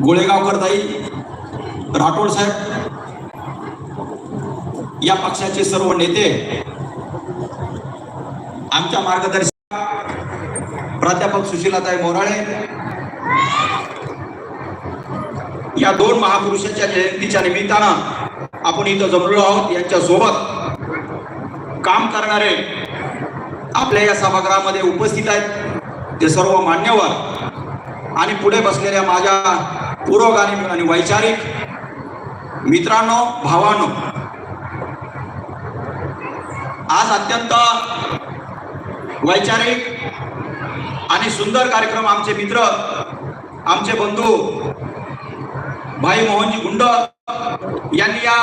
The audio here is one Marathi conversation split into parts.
गोळेगावकर ताई राठोड साहेब या पक्षाचे सर्व नेते आमच्या मार्गदर्शक प्राध्यापक सुशीलाताई मोराळे या दोन महापुरुषाच्या जयंतीच्या निमित्तानं आपण इथं जमलो आहोत. यांच्या सोबत काम करणारे आपल्या या सभागृहामध्ये उपस्थित आहेत. ते सर्व मान्यवर आणि पुढे बसलेल्या माझ्या पुरोगामी आणि वैचारिक मित्रांनो भावानो आज अत्यंत वैचारिक आणि सुंदर कार्यक्रम आमचे मित्र आमचे बंधू भाई मोहनजी गुंड यांनी या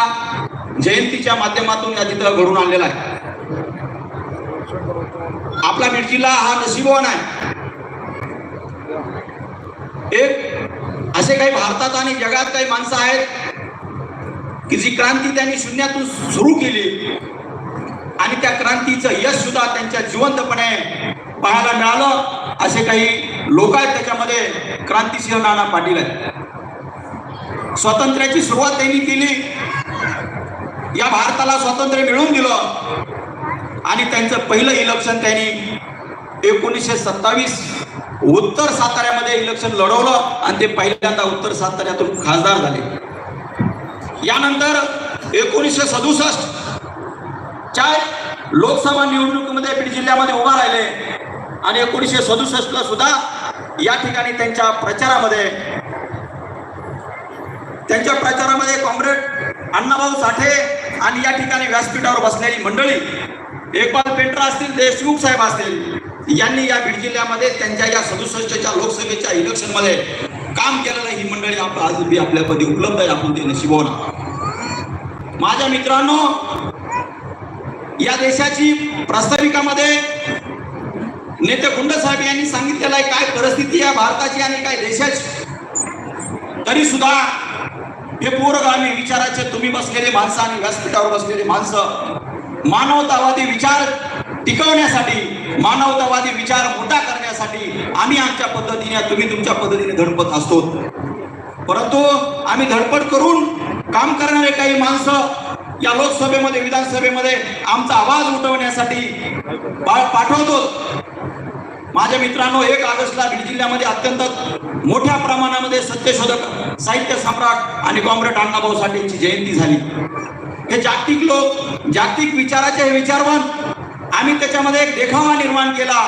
जयंतीच्या माध्यमातून या तिथं घडून आणलेला आहे. आपला मिरचीला हा नशिबवान आहे. एक असे काही भारतात आणि जगात काही माणसं आहेत की जी क्रांती त्यांनी शून्यातून सुरू केली. आणि त्या क्रांतीचं यश सुद्धा त्यांच्या जिवंतपणे पाहायला मिळालं. असे काही लोक आहेत त्याच्यामध्ये. क्रांतीसिंह नाना पाटील आहेत. स्वातंत्र्याची सुरुवात त्यांनी केली. या भारताला स्वातंत्र्य मिळवून दिलं. आणि त्यांचं पहिलं इलेक्शन त्यांनी एकोणीसशे सत्तावीस उत्तर साताऱ्यामध्ये इलेक्शन लढवलं आणि ते पहिल्यांदा उत्तर साताऱ्यातून खासदार झाले. यानंतर एकोणीसशे सदुसष्ट च्या लोकसभा निवडणुकीमध्ये बीड जिल्ह्यामध्ये उभा राहिले. आणि एकोणीसशे सदुसष्ट ला सुद्धा या ठिकाणी त्यांच्या प्रचारामध्ये त्यांच्या प्रचारामध्ये कॉम्रेड अण्णाभाऊ साठे आणि या ठिकाणी व्यासपीठावर बसलेली मंडळी. एकबाल पेंट्रा असतील देशमुख साहेब असतील. यांनी या बीड जिल्ह्यामध्ये त्यांच्या या सदुसष्टच्या लोकसभेच्या इलेक्शनमध्ये काम केलेलं ही मंडळी आज बी आपल्यामध्ये उपलब्ध आहे आपण ते नशिबवणार माझ्या मित्रांनो या देशाची प्रास्ताविकामध्ये नेते गुंड साहेब यांनी सांगितलेलं आहे काय परिस्थिती आहे भारताची आणि काय देशाची. तरी सुद्धा हे पूर्वगामी विचाराचे तुम्ही बसलेले माणसं आणि व्यासपीठावर बसलेले माणसं मानवतावादी विचार टिकवण्यासाठी मानवतावादी विचार मोठा करण्यासाठी आम्ही आमच्या पद्धतीने तुम्ही तुमच्या पद्धतीने धडपत असतो. परंतु आम्ही धडपड करून काम करणारे काही माणसं या लोकसभेमध्ये विधानसभेमध्ये आमचा आवाज उठवण्यासाठी पाठवतो. माझ्या मित्रांनो एक ऑगस्टला बीड जिल्ह्यामध्ये अत्यंत मोठ्या प्रमाणामध्ये सत्यशोधक साहित्य सम्राट आणि कॉम्रेड अण्णाभाऊ साठेंची जयंती झाली. हे जागतिक लोक जागतिक विचाराचे हे विचारवण आम्ही त्याच्यामध्ये एक देखावा निर्माण केला.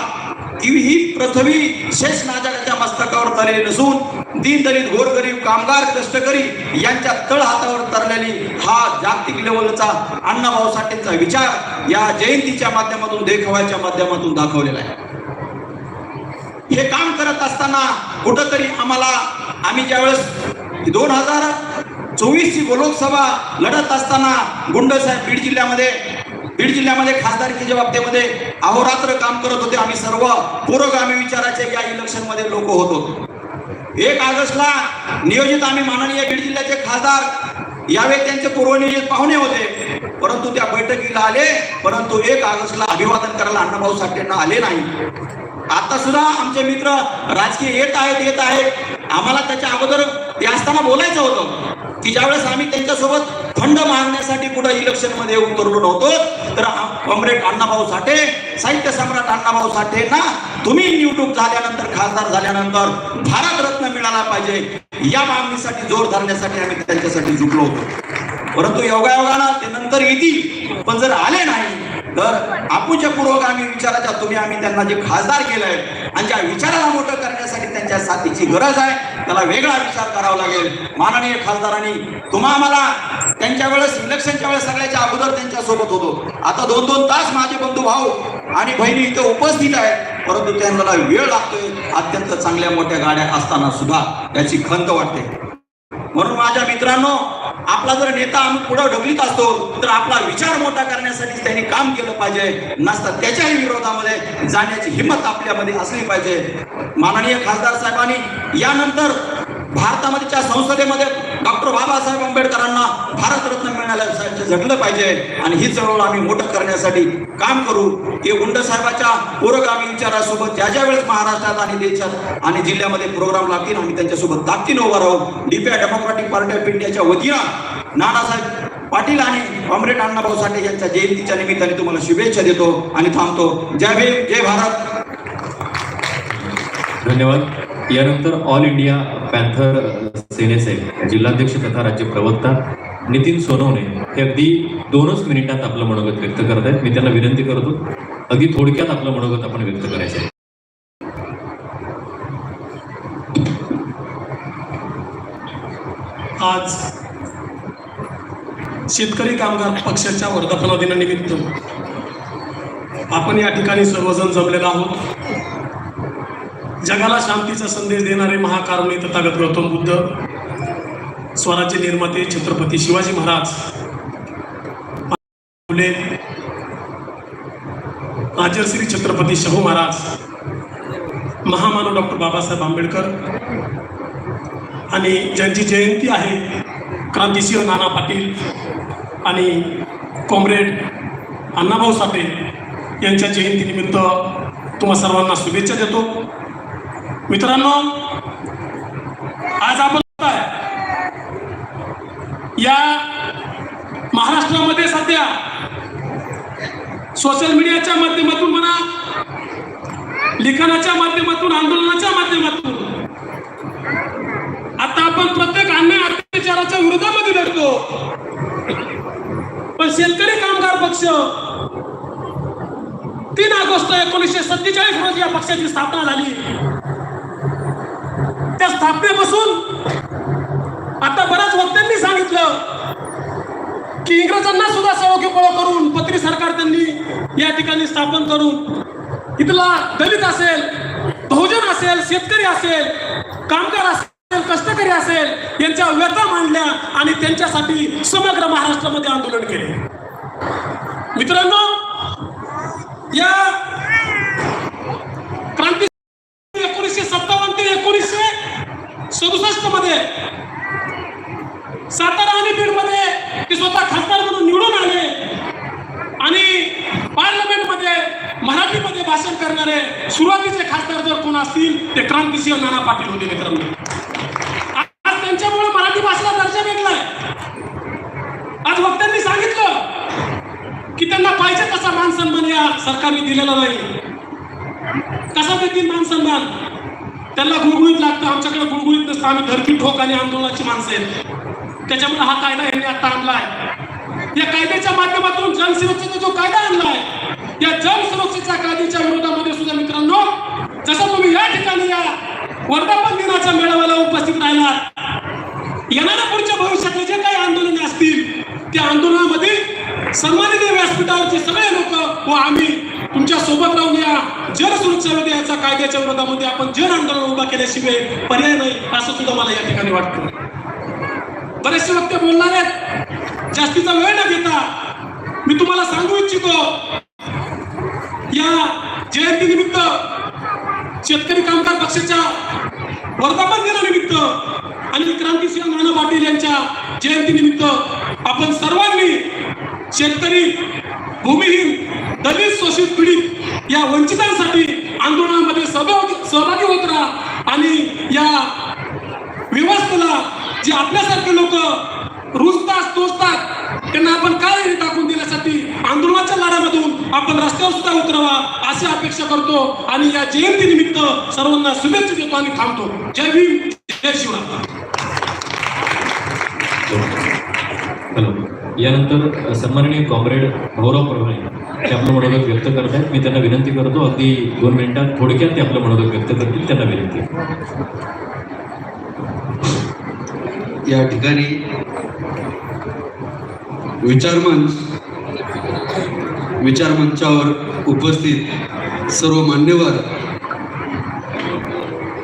की ही पृथ्वी शेष नाजराच्या मस्तकावर तरलेली नसून दीनदलित गोरगरीब कामगार कष्टकरी यांच्या तळ हातावर तरलेली हा जागतिक लेवलचा अण्णाभाऊ साठेंचा विचार या जयंतीच्या माध्यमातून देखाव्याच्या माध्यमातून दाखवलेला आहे. हे काम करत असताना कुठंतरी आम्हाला आम्ही ज्यावेळेस दोन हजार चोवीस ची लोकसभा लढत असताना गुंडसाहेब बीड जिल्ह्यामध्ये बीड जिल्ह्यामध्ये खासदारकीच्या बाबतीमध्ये अहोरात्र काम करत होते. आम्ही सर्व पुरोगामी विचाराचे या इलेक्शनमध्ये लोक होतो. एक ऑगस्टला नियोजित आम्ही माननीय बीड जिल्ह्याचे खासदार यावेळी त्यांचे पूर्वनियोजित पाहुणे होते. परंतु त्या बैठकीला आले. परंतु एक ऑगस्टला अभिवादन करायला अण्णाभाऊ साठेंना आले नाही. आता सुद्धा आमचे मित्र राजकीय येत आहेत येत आहेत. आम्हाला त्याच्या अगोदर ते असताना बोलायचं होतं की ज्यावेळेस आम्ही त्यांच्यासोबत फंड मागण्यासाठी कुठं इलेक्शनमध्ये उतरलो नव्हतो तर कॉम्रेड अण्णाभाऊ साठे साहित्य सम्राट अण्णाभाऊ साठेंना तुम्ही निवडणूक झाल्यानंतर खासदार झाल्यानंतर भारतरत्न मिळाला पाहिजे. या मागणीसाठी जोर धरण्यासाठी आम्ही त्यांच्यासाठी झुकलो होतो. परंतु योगायोगानं ते नंतर येतील पण जर आले नाही तर आपूच्या पुरोगामी विचाराच्या तुम्ही आम्ही त्यांना जे खासदार केलंय आणि ज्या विचाराला मोठं करण्यासाठी त्यांच्या साथीची गरज आहे त्याला वेगळा विचार करावा लागेल. माननीय खासदारांनी तुम्हा आम्हाला त्यांच्या वेळेस इलेक्शनच्या वेळेस सगळ्याच्या अगोदर त्यांच्यासोबत होतो. आता दोन दोन तास माझे बंधू भाऊ आणि बहिणी इथे उपस्थित आहेत परंतु त्यांना वेळ लागतोय अत्यंत चांगल्या मोठ्या गाड्या असताना सुद्धा याची खंत वाटते. म्हणून माझ्या मित्रांनो आपला जर नेता आम्ही पुढे ढकलीत असतो तर आपला विचार मोठा करण्यासाठी त्यांनी काम केलं पाहिजे. नसता त्याच्याही विरोधामध्ये जाण्याची हिंमत आपल्यामध्ये असली पाहिजे. माननीय खासदार साहेबांनी यानंतर भारतामध्येच्या संसदेमध्ये डॉक्टर बाबासाहेब आंबेडकरांना झटलं जगलं पाहिजे. आणि ही चळवळ आम्ही मोठं करण्यासाठी काम करू. हे गुंड साहेबाच्या पुरोगामी विचारासोबत ज्या ज्या वेळेस महाराष्ट्रात आणि देशात आणि जिल्ह्यामध्ये प्रोग्राम लागतील आम्ही त्यांच्यासोबत ताकदीनं उभा राहू. डीपीआय डेमोक्रॅटिक पार्टी ऑफ इंडियाच्या वतीनं नानासाहेब पाटील आणि कॉम्रेड अण्णाभाऊ साठे यांच्या जयंतीच्या निमित्ताने तुम्हाला शुभेच्छा देतो आणि थांबतो. जय भीम जय भारत. धन्यवाद. यानंतर ऑल इंडिया पॅन्थर सेनेचे जिल्हाध्यक्ष तथा राज्य प्रवक्ता नितीन सोनवणे हे अगदी दोनच मिनिटात आपलं मनोगत व्यक्त करत आहेत मी त्यांना विनंती करतो अगदी थोडक्यात आपलं मनोगत आपण व्यक्त करायचं आहे. आज शेतकरी कामगार पक्षाच्या वर्धापना दिनानिमित्त आपण या ठिकाणी सर्वजण जमलेलो आहोत जगाला शांतीचा संदेश देणारे महाकारुणी तथागत गौतम बुद्ध स्वराज्य निर्माते छत्रपती शिवाजी महाराज. फुले. राजश्री छत्रपती शाहू महाराज. महामानव डॉक्टर बाबासाहेब आंबेडकर. आणि ज्यांची जयंती आहे क्रांतिसिंह नाना पाटील आणि कॉम्रेड अण्णाभाऊ साठे यांच्या जयंतीनिमित्त तुम्हा सर्वांना शुभेच्छा देतो. मित्रांनो आज आपण या महाराष्ट्रामध्ये सध्या सोशल मीडियाच्या माध्यमातून म्हणा लिखाणाच्या माध्यमातून आंदोलनाच्या माध्यमातून आता आपण प्रत्येक अन्याय अत्याचाराच्या विरोधामध्ये लढतो. पण शेतकरी कामगार पक्ष तीन ऑगस्ट एकोणीसशे सत्तेचाळीस रोजी या पक्षाची स्थापना झाली. त्या स्थापने आता बऱ्याच वक्त्यांनी सांगितलं की इंग्रजांना सुद्धा सवकीपळ करून पत्री सरकार त्यांनी या ठिकाणी स्थापन करून इथला दलित असेल बहुजन असेल शेतकरी असेल कामगार असेल कष्टकरी असेल यांच्या व्यथा मांडल्या आणि त्यांच्यासाठी समग्र महाराष्ट्रामध्ये आंदोलन केले. मित्रांनो या क्रांती एकोणीसशे सत्तावन्न ते एकोणीसशे सदुसष्टमध्ये सातारा आणि बीडमध्ये ते स्वतः खासदार म्हणून निवडून आले आणि पार्लमेंटमध्ये मराठीमध्ये भाषण करणारे सुरुवातीचे खासदार जर कोण असतील ते क्रांतिसिंह होते मित्रांनो. आज त्यांच्यामुळे मराठी भाषेला दर्जा भेटलाय. आज वक्त्यांनी सांगितलं की त्यांना पाहिजे तसा मान सन्मान या सरकारने दिलेला नाही. कसा देतील मान सन्मान त्यांना गुळगुळीत लागतं. आमच्याकडे गुळगुळीत नसतं. आम्ही धरती ठोक आणि आंदोलनाची माणसं आहेत. त्याच्यामुळे हा कायदा यांनी आता आणलाय. या कायद्याच्या माध्यमातून जनसुरक्षेचा जो कायदा आणलाय या जनसुरक्षेच्या कायद्याच्या विरोधामध्ये सुद्धा मित्रांनो जसं तुम्ही या ठिकाणी या वर्धापन दिनाच्या मेळाव्याला उपस्थित राहिला येणाऱ्या पुढच्या भविष्यातले जे काही आंदोलन असतील त्या आंदोलनामध्ये सन्मानित व्यासपीठावरचे सगळे लोक व आम्ही तुमच्यासोबत राहून या जनसुरक्षा विधेयकाच्या कायद्याच्या विरोधामध्ये आपण जन आंदोलन उभा केल्याशिवाय पर्याय नाही असं सुद्धा मला या ठिकाणी वाटतं. बरेचसे वक्ते बोलणार आहेत जास्तीचा वेळ न घेता मी तुम्हाला सांगू इच्छितो या जयंतीनिमित्त शेतकरी वर्धापन दिनानिमित्त आणि क्रांतिसिंह नाना पाटील यांच्या जयंतीनिमित्त आपण सर्वांनी शेतकरी भूमिहीन दलित शोषित पीडित या वंचितांसाठी आंदोलनामध्ये सहभागी सहभागी होत राहा आणि या व्यवस्थेला जे आपल्यासारखे लोक रुजतात तोचतात त्यांना आपण काय टाकून देण्यासाठी आंदोलनाच्या लढ्यामधून आपण रस्त्यावर सुद्धा उतरवा अशी अपेक्षा करतो आणि या जयंती निमित्त सर्वांना शुभेच्छा देतो आणि थांबतो. जय भीम जय शिवराय. हॅलो. यानंतर सन्माननीय कॉम्रेड भाऊराव परभणे ते आपलं मनोगत व्यक्त करत आहेत. मी त्यांना विनंती करतो अगदी दोन मिनिटात थोडक्यात ते आपलं मनोगत व्यक्त करतील त्यांना विनंती या ठिकाणी विचारमंच विचारमंचावर उपस्थित सर्व मान्यवर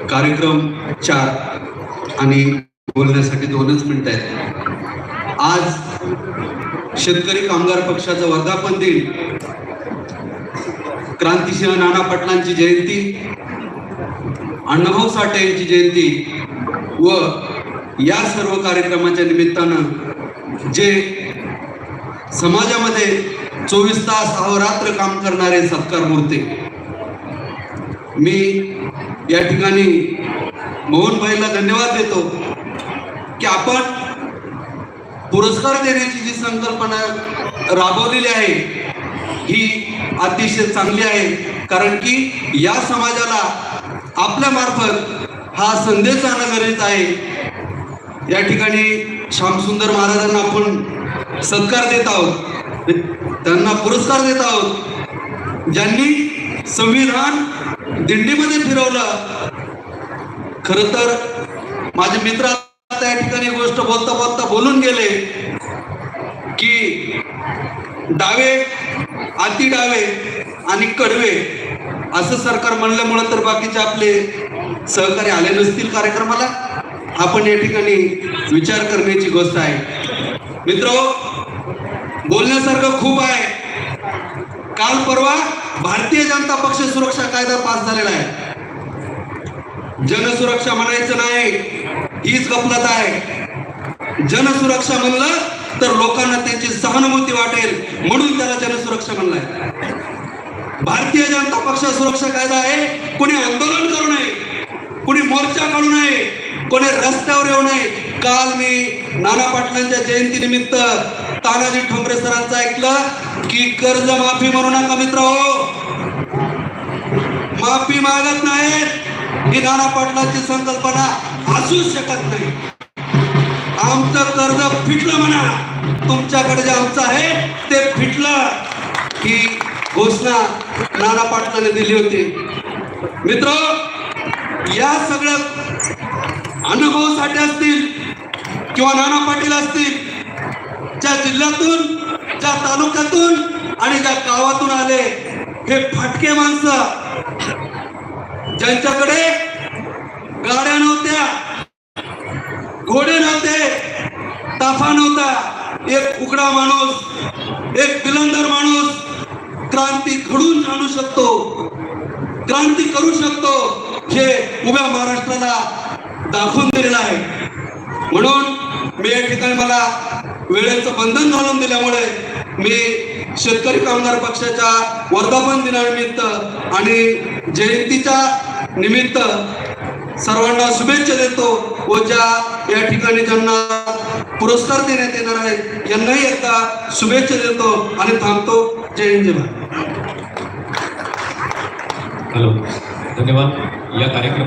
कार्यक्रम चार आणि बोलण्यासाठी दोनच मिनिट आहेत. आज शेतकरी कामगार पक्षाचा वर्धापन दिन. क्रांतिसिंह नाना पाटलांची जयंती अण्णाभाऊ साठे यांची जयंती व या सर्व कार्यक्रमाच्या निमित्तानं जे समाजामध्ये चोवीस तास अहोरात्र काम करणारे सत्कार मूर्ते. मी या ठिकाणी मोहनभाईला धन्यवाद देतो की आपण पुरस्कार देण्याची जी संकल्पना राबवलेली आहे ही अतिशय चांगली आहे. कारण की या समाजाला आपल्या मार्फत हा संदेश जाणं गरजेचं आहे. या ठिकाणी श्यामसुंदर महाराजांना आपण सत्कार देत आहोत. त्यांना पुरस्कार देत आहोत. ज्यांनी संविधान दिंडीमध्ये फिरवलं. खर तर माझे मित्र त्या ठिकाणी गोष्ट बोलता बोलता बोलून गेले की डावे अति डावे आणि कडवे असं सरकार म्हणल्यामुळं तर बाकीचे आपले सहकारी आले नसतील कार्यक्रमाला. आपण या ठिकाणी विचार करण्याची गोष्ट आहे. मित्र बोलण्यासारखं खूप आहे. काल परवा भारतीय जनता पक्ष सुरक्षा कायदा पास झालेला आहे. जनसुरक्षा म्हणायचं नाही हीच गफलत आहे. जनसुरक्षा म्हणलं तर लोकांना त्यांची सहानुभूती वाटेल म्हणून त्याला जनसुरक्षा म्हणलाय. भारतीय जनता पक्ष सुरक्षा कायदा आहे कोणी आंदोलन करू नये कोणी मोर्चा काढू नये कोणी रस्त्यावर येऊ नये. काल मी नाना पाटलांच्या जयंती निमित्त तानाजी ठोंबरे सरांचं ऐकलं की कर्ज माफी म्हणू नका मित्र हो. माफी मागत नाहीत. ही नाना पाटलांची संकल्पना असूच शकत नाही. आमचं कर्ज फिटलं म्हणा. तुमच्याकडे जे आमचं आहे ते फिटलं ही घोषणा नाना पाटलाने दिली होती. मित्र या सगळ्या अनुभवासाठी असतील किंवा नाना पाटील असतील ज्या जिल्ह्यातून ज्या तालुक्यातून आणि ज्या गावातून आले हे फाटके माणसं ज्यांच्याकडे गाड्या नव्हत्या घोडे नव्हते ताफा नव्हता एक उघडा माणूस एक बिलंदर माणूस क्रांती घडून आणू शकतो क्रांती करू शकतो हे उभ्या महाराष्ट्राला दाखवून दिलेलं आहे. म्हणून मी या ठिकाणी मला वेळेचं बंधन घालून दिल्यामुळे मी शेतकरी कामगार पक्षाच्या वर्धापन दिनानिमित्त आणि जयंतीच्या निमित्त सर्वांना शुभेच्छा देतो व ज्या या ठिकाणी ज्यांना पुरस्कार देण्यात येणार आहेत यांनाही एकदा शुभेच्छा देतो आणि थांबतो. जय हिंद जय भारत. हॅलो. धन्यवाद. या कार्यक्रमात